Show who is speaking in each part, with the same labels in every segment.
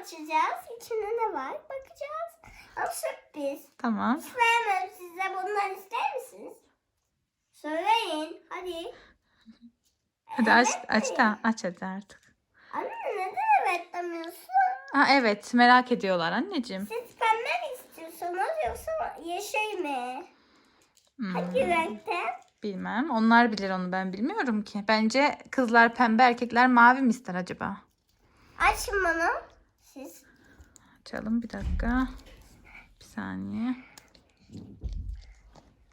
Speaker 1: açacağız. İçinde ne var? Bakacağız. Ama sürpriz.
Speaker 2: Tamam.
Speaker 1: Vermem size. Bundan ister misiniz? Söyleyin. Hadi.
Speaker 2: Hadi aç,
Speaker 1: Evet
Speaker 2: aç da aç hadi artık.
Speaker 1: Anne neden evet demiyorsun?
Speaker 2: Ha evet merak ediyorlar anneciğim.
Speaker 1: Siz pembe mi istiyorsunuz yoksa yeşil mi?
Speaker 2: Hmm,
Speaker 1: Hangi renkte?
Speaker 2: bilmem. Onlar bilir onu ben bilmiyorum ki. Bence kızlar pembe erkekler mavi mi ister acaba?
Speaker 1: Açın bunu. Siz.
Speaker 2: Açalım bir dakika. Bir saniye.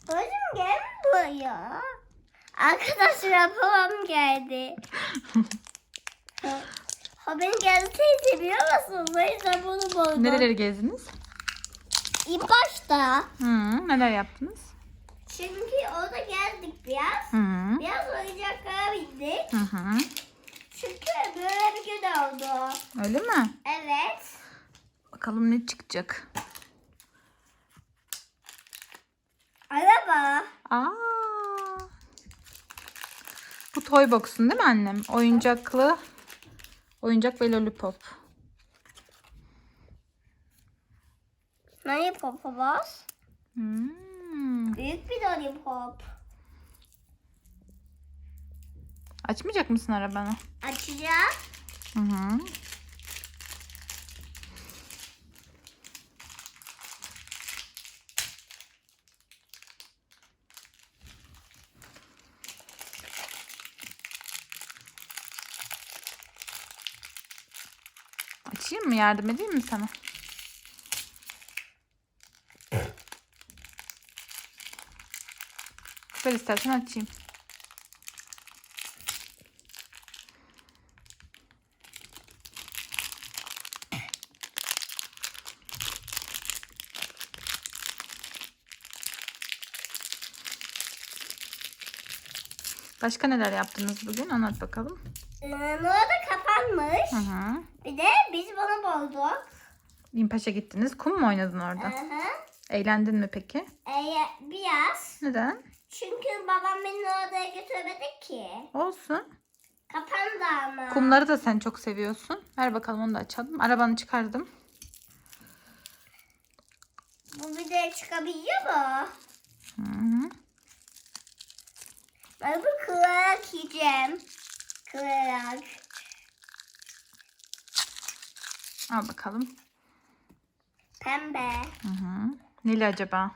Speaker 1: Babacım gel buraya. Arkadaşlar babam geldi. beni geldi teyze biliyor musun? O yüzden bunu buldum.
Speaker 2: Nereleri gezdiniz?
Speaker 1: İlk başta.
Speaker 2: Hı, neler yaptınız?
Speaker 1: Çünkü orada geldik biraz.
Speaker 2: Hı,
Speaker 1: Biraz oyuncaklara bindik.
Speaker 2: hı hı.
Speaker 1: Çünkü böyle bir gün oldu.
Speaker 2: Öyle mi? Bakalım ne çıkacak.
Speaker 1: Araba.
Speaker 2: Aa. Bu toy box'un değil mi annem? Oyuncaklı. Oyuncak ve lollipop.
Speaker 1: Lollipop'a bas.
Speaker 2: Hmm.
Speaker 1: Büyük bir lollipop.
Speaker 2: Açmayacak mısın arabanı?
Speaker 1: Açacağım.
Speaker 2: Hı hı. Açayım mı? Yardım edeyim mi sana? Ver istersen açayım. Başka neler yaptınız bugün? Anlat bakalım.
Speaker 1: Ee, orada kapanmış.
Speaker 2: Hı hı.
Speaker 1: Bir de biz bunu bulduk.
Speaker 2: İmpaş'a gittiniz. Kum mu oynadın orada?
Speaker 1: Hı hı.
Speaker 2: Eğlendin mi peki?
Speaker 1: Ee, biraz.
Speaker 2: Neden?
Speaker 1: Çünkü babam beni oraya götürmedi ki.
Speaker 2: Olsun.
Speaker 1: Kapandı ama.
Speaker 2: Kumları da sen çok seviyorsun. Ver bakalım onu da açalım. Arabanı çıkardım.
Speaker 1: Bu bir de çıkabiliyor mu?
Speaker 2: Hı hı.
Speaker 1: Ben bu kırarak yiyeceğim. Kırarak.
Speaker 2: Al bakalım.
Speaker 1: Pembe.
Speaker 2: Hı hı. Neli acaba?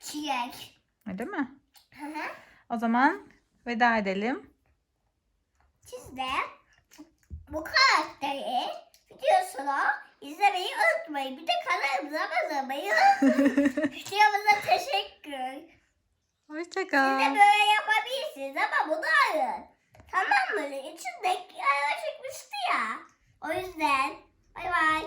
Speaker 1: Çilek.
Speaker 2: Öyle mi?
Speaker 1: Hı hı.
Speaker 2: O zaman veda edelim.
Speaker 1: Siz de bu karakteri videosunu izlemeyi unutmayın. Bir de kanalımıza abone olmayı unutmayın. Videomuza teşekkür. Siz de
Speaker 2: Hoşçakal.
Speaker 1: böyle yapabilirsiniz ama bunu arın. Tamam mı? İçinde araba çıkmıştı. O yüzden bay bay.